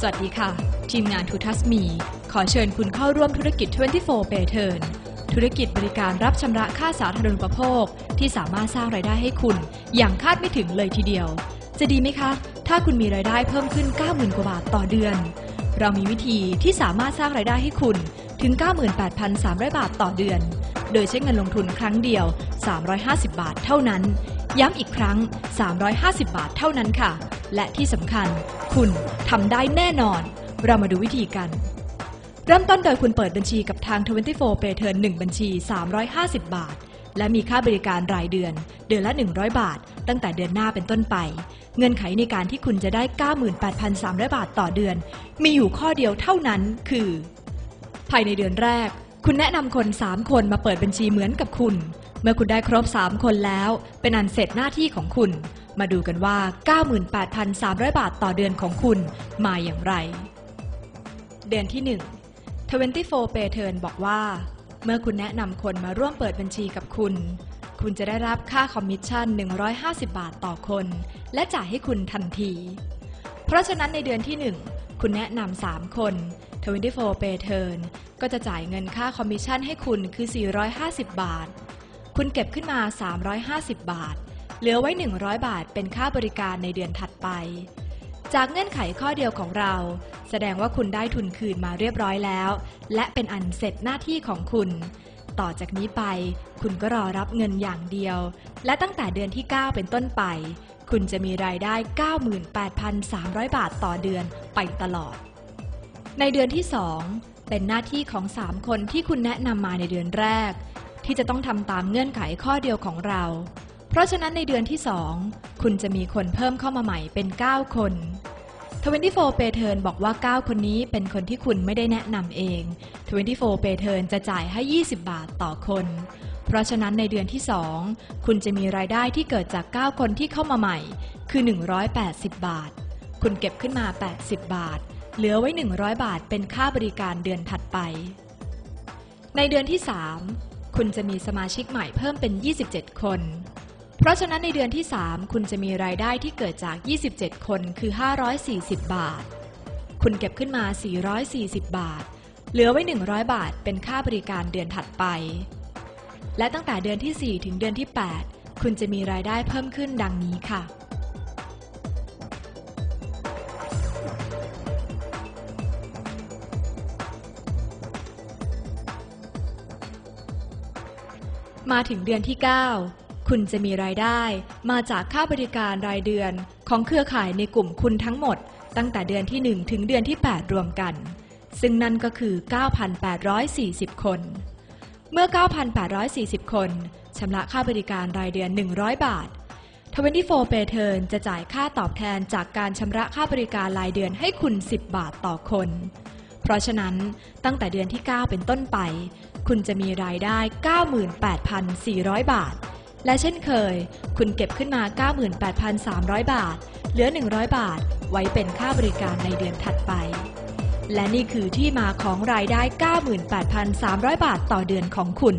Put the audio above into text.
สวัสดีค่ะ ทีมงานทูทัสมี ขอเชิญคุณเข้าร่วมธุรกิจ 24 p a y t u r n ธุรกิจบริการรับชำระค่าสาธารณูปโภค ที่สามารถสร้างรายได้ให้คุณ อย่างคาดไม่ถึงเลยทีเดียว จะดีไหมคะ ถ้าคุณมีรายได้เพิ่มขึ้น 90,000 กว่าบาทต่อเดือน เรามีวิธีที่สามารถสร้างรายได้ให้คุณถึง 98,300 บาทต่อเดือน โดยใช้เงินลงทุนครั้งเดียว 350 บาทเท่านั้น ย้ำอีกครั้ง 350 บาทเท่านั้นค่ะ และที่สำคัญ คุณทำได้แน่นอน เรามาดูวิธีกัน เริ่มต้นโดยคุณเปิดบัญชีกับทาง 24 Pay Turn 1 บัญชี 350 บาท และมีค่าบริการรายเดือน เดือนละ 100 บาท ตั้งแต่เดือนหน้าเป็นต้นไป เงื่อนไขในการที่คุณจะได้ 98,300 บาทต่อเดือน มีอยู่ข้อเดียวเท่านั้นคือ ภายในเดือนแรก คุณแนะนำคน 3 คนมาเปิดบัญชีเหมือนกับคุณ เมื่อคุณได้ครบ 3 คนแล้ว เป็นอันเสร็จหน้าที่ของคุณ มาดูกันว่า 98,300 บาทต่อเดือนของคุณมาอย่างไร เดือนที่ 1 24 Pay Turn บอกว่า เมื่อคุณแนะนำคนมาร่วมเปิดบัญชีกับคุณ คุณจะได้รับค่าคอมมิชชั่น 150 บาทต่อคน และจ่ายให้คุณทันที เพราะฉะนั้นในเดือนที่ 1 คุณแนะนำ3 คน 24 Pay Turn ก็จะจ่ายเงินค่าคอมมิชชั่นให้คุณคือ 450 บาท คุณเก็บขึ้นมา 350 บาท เหลือไว้ 100 บาทเป็นค่าบริการในเดือนถัดไป จากเงื่อนไขข้อเดียวของเรา แสดงว่าคุณได้ทุนคืนมาเรียบร้อยแล้ว และเป็นอันเสร็จหน้าที่ของคุณ ต่อจากนี้ไป คุณก็รอรับเงินอย่างเดียว และตั้งแต่เดือนที่ 9 เป็นต้นไป คุณจะมีรายได้ 98,300 บาทต่อเดือนไปตลอด ในเดือนที่ 2 เป็นหน้าที่ของ 3 คนที่คุณแนะนำมาในเดือนแรก ที่จะต้องทำตามเงื่อนไขข้อเดียวของเรา เพราะฉะนั้นในเดือนที่ 2 คุณจะมีคนเพิ่มเข้ามาใหม่เป็น 9 คน24 Pay Turn บอกว่า 9 คนนี้เป็นคนที่คุณไม่ได้แนะนำเอง 24 Pay Turn จะจ่ายให้ 20 บาทต่อคน เพราะฉะนั้นในเดือนที่ 2 คุณจะมีรายได้ที่เกิดจาก 9 คนที่เข้ามาใหม่ คือ 180 บาท คุณเก็บขึ้นมา 80 บาท เหลือไว้ 100 บาทเป็นค่าบริการเดือนถัดไป ในเดือนที่ 3 คุณจะมีสมาชิกใหม่เพิ่มเป็น 27 คน เพราะฉะนั้นในเดือนที่ 3 คุณจะมีรายได้ที่เกิดจาก 27 คนคือ 540 บาท คุณเก็บขึ้นมา 440 บาท เหลือไว้ 100 บาทเป็นค่าบริการเดือนถัดไป และตั้งแต่เดือนที่ 4 ถึงเดือนที่ 8 คุณจะมีรายได้เพิ่มขึ้นดังนี้ค่ะ มาถึงเดือนที่ 9 คุณจะมีรายได้ มาจากค่าบริการรายเดือนของเครือข่ายในกลุ่มคุณทั้งหมด ตั้งแต่เดือนที่ 1 ถึงเดือนที่ 8 รวมกัน ซึ่งนั่นก็คือ 9,840 คน เมื่อ 9,840 คนชำระค่าบริการรายเดือน 100 บาท24 Pay Turn จะจ่ายค่าตอบแทนจากการชำระค่าบริการรายเดือนให้คุณ 10 บาทต่อคน เพราะฉะนั้นตั้งแต่เดือนที่ 9 เป็นต้นไป คุณจะมีรายได้ 98,400 บาท และเช่นเคย คุณเก็บขึ้นมา 98,300 บาท เหลือ 100 บาท ไว้เป็นค่าบริการในเดือนถัดไป และนี่คือที่มาของรายได้ 98,300 บาทต่อเดือนของคุณ